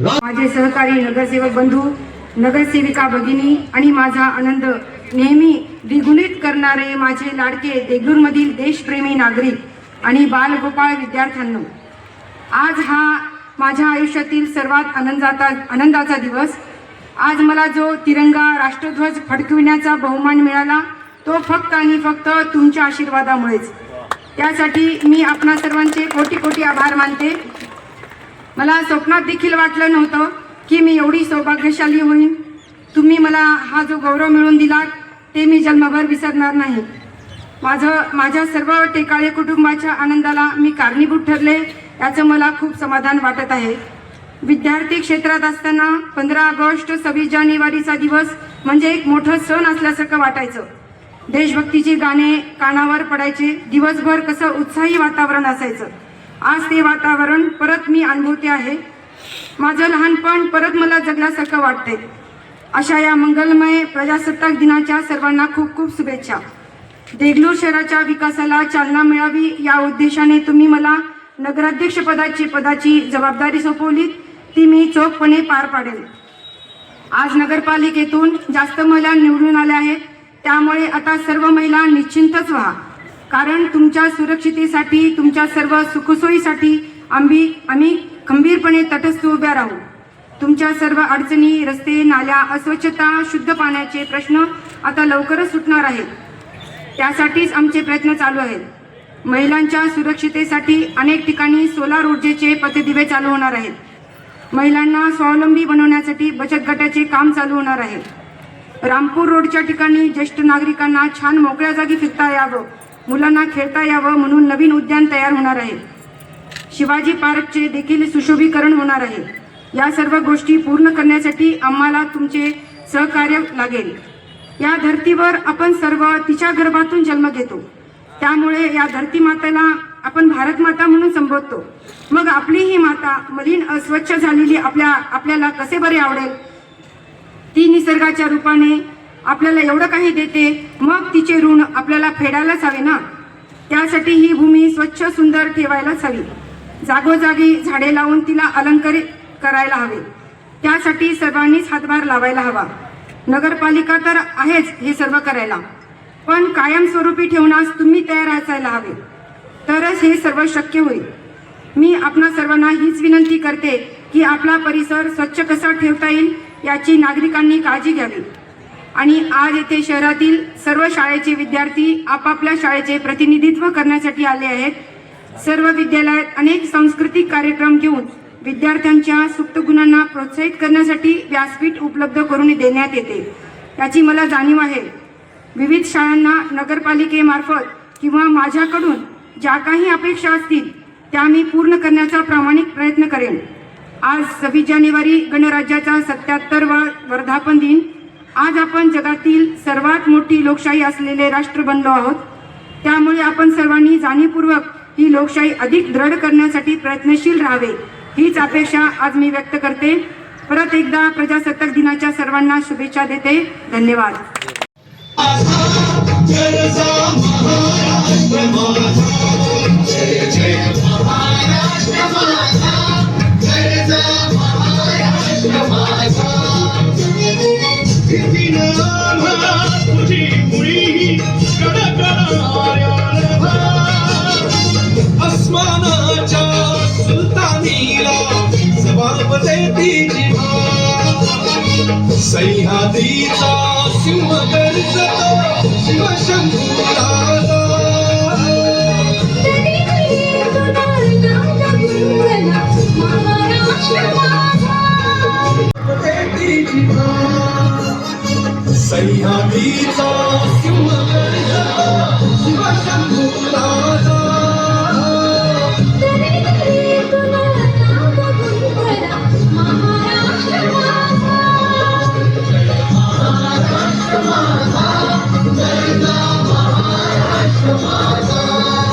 माझे सहकारी नगरसेवक बंधू नगरसेविका भगिनी आणि माझा आनंद नेहमी द्विगुणित करणारे माझे लाडके देगलूरमधील देशप्रेमी नागरिक आणि बालगोपाळ विद्यार्थ्यांनो आज हा माझ्या आयुष्यातील सर्वात आनंदाचा आनंदाचा दिवस. आज मला जो तिरंगा राष्ट्रध्वज फडकविण्याचा बहुमान मिळाला तो फक्त आणि फक्त तुमच्या आशीर्वादामुळेच. त्यासाठी मी आपणा सर्वांचे कोटी कोटी आभार मानते. मला स्वप्नात देखील वाटलं नव्हतं की मी एवढी सौभाग्यशाली होईन. तुम्ही मला हा जो गौरव मिळवून दिला ते मी जन्मभर विसरणार नाही. माझं माझ्या सर्व टेकाळे कुटुंबाच्या आनंदाला मी कारणीभूत ठरले याचं मला खूप समाधान वाटत आहे. विद्यार्थी क्षेत्रात असताना पंधरा ऑगस्ट सव्वीस जानेवारीचा दिवस म्हणजे एक मोठं सण असल्यासारखं वाटायचं. देशभक्तीची गाणे कानावर पडायचे दिवसभर कसं उत्साही वातावरण असायचं. आज ते वातावरण परत मी अनुभवते आहे. माझं लहानपण परत मला जगल्यासारखं वाटते अशा या मंगलमय प्रजासत्ताक दिनाच्या सर्वांना खूप खूप शुभेच्छा. देगलूर शहराच्या विकासाला चालना मिळावी या उद्देशाने तुम्ही मला नगराध्यक्ष पदाची पदाची जबाबदारी सोपवली ती मी चोखपणे पार पाडेल. आज नगरपालिकेतून जास्त महिला निवडून आल्या आहेत त्यामुळे आता सर्व महिला निश्चिंतच व्हा. कारण तुमच्या सुरक्षितेसाठी तुमच्या सर्व सुखसोयीसाठी आम्ही आम्ही खंबीरपणे तटस्थ उभ्या राहू. तुमच्या सर्व अडचणी रस्ते नाल्या अस्वच्छता शुद्ध पाण्याचे प्रश्न आता लवकरच सुटणार आहेत. त्यासाठीच आमचे प्रयत्न चालू आहेत. महिलांच्या सुरक्षितेसाठी अनेक ठिकाणी सोलार ऊर्जेचे पथदिवे चालू होणार आहेत. महिलांना स्वावलंबी बनवण्यासाठी बचत गटाचे काम चालू होणार आहे. रामपूर रोडच्या ठिकाणी ज्येष्ठ नागरिकांना छान मोकळ्या जागी फिरता यावं. मुलांना खेळता यावं म्हणून नवीन उद्यान तयार होणार आहे. शिवाजी पार्कचे देखील सुशोभीकरण होणार आहे. या सर्व गोष्टी पूर्ण करण्यासाठी आम्हाला तुमचे सहकार्य लागेल. या धर्तीवर आपण सर्व तिच्या गर्भातून जन्म घेतो. त्यामुळे या धरती मातेला आपण भारत माता म्हणून संबोधतो. मग आपली ही माता मलिन अस्वच्छ झालेली आपल्या आपल्याला कसे बरे आवडेल? ती निसर्गाच्या रूपाने आपल्याला एवढं काही देते मग तिचे ऋण आपल्याला फेडायलाच हवे ना? त्यासाठी ही भूमी स्वच्छ सुंदर ठेवायलाच हवी. जागोजागी झाडे लावून तिला अलंकारित करायला हवे. त्यासाठी सर्वांनीच हातभार लावायला हवा. नगरपालिका तर आहेच हे सर्व करायला. पण कायमस्वरूपी ठेवण्यास तुम्ही तयार असायला हवे. तरच हे सर्व शक्य होईल. मी आपणा सर्वांना हीच विनंती करते की आपला परिसर स्वच्छ कसा ठेवता येईल याची नागरिकांनी काळजी घ्यावी. आणि आज येथे शहरातील सर्व शाळेचे विद्यार्थी आपापल्या शाळेचे प्रतिनिधित्व करण्यासाठी आले आहेत. सर्व विद्यालयात अनेक सांस्कृतिक कार्यक्रम घेऊन विद्यार्थ्यांच्या सुप्त गुणांना प्रोत्साहित करण्यासाठी व्यासपीठ उपलब्ध करून देण्यात येते. याची मला जाणीव आहे. विविध शाळांना नगरपालिकेमार्फत किंवा माझ्याकडून ज्या काही अपेक्षा असतील त्या मी पूर्ण करण्याचा प्रामाणिक प्रयत्न करेन. आज सव्वीस जानेवारी गणराज्याचा सत्याहत्तर वर्धापन दिन आज आपण जगातील सर्वात मोठी लोकशाही असलेले राष्ट्र बनलो आहोत त्यामुळे आपण सर्वांनी जाणीवपूर्वक ही लोकशाही अधिक दृढ करण्यासाठी प्रयत्नशील राहावे हीच अपेक्षा आज मी व्यक्त करते परत एकदा प्रजासत्ताक दिनाच्या सर्वांना शुभेच्छा देते धन्यवाद तुझी अस्मानाच्या सुलतानीला जबाब देती जिहा सह्याद्रीचा सिंह गर्जतो शिवशंभूराजा सह्याद्रीचा